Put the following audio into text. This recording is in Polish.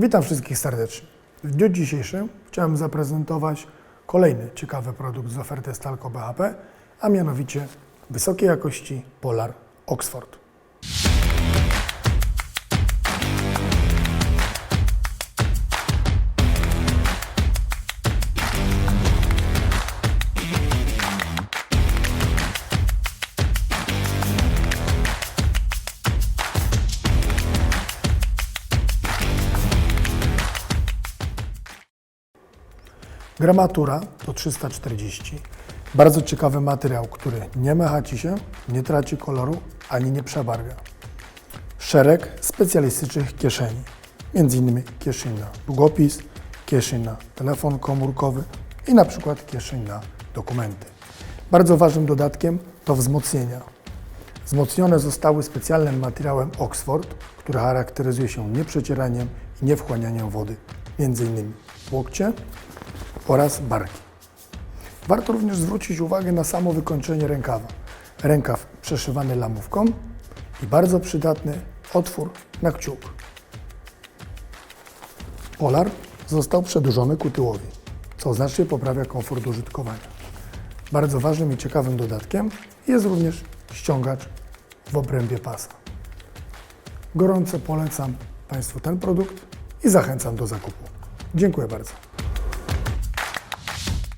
Witam wszystkich serdecznie. W dniu dzisiejszym chciałem zaprezentować kolejny ciekawy produkt z oferty Stalco BHP, a mianowicie wysokiej jakości Polar Oxford. Gramatura to 340. Bardzo ciekawy materiał, który nie mechaci się, nie traci koloru ani nie przebarwia. Szereg specjalistycznych kieszeni, m.in. kieszeń na długopis, kieszeń na telefon komórkowy i na przykład kieszeń na dokumenty. Bardzo ważnym dodatkiem to wzmocnienia. Wzmocnione zostały specjalnym materiałem Oxford, który charakteryzuje się nieprzecieraniem i niewchłanianiem wody, m.in. łokcie oraz barki. Warto również zwrócić uwagę na samo wykończenie rękawa. Rękaw przeszywany lamówką i bardzo przydatny otwór na kciuk. Polar został przedłużony ku tyłowi, co znacznie poprawia komfort użytkowania. Bardzo ważnym i ciekawym dodatkiem jest również ściągacz w obrębie pasa. Gorąco polecam Państwu ten produkt i zachęcam do zakupu. Dziękuję bardzo.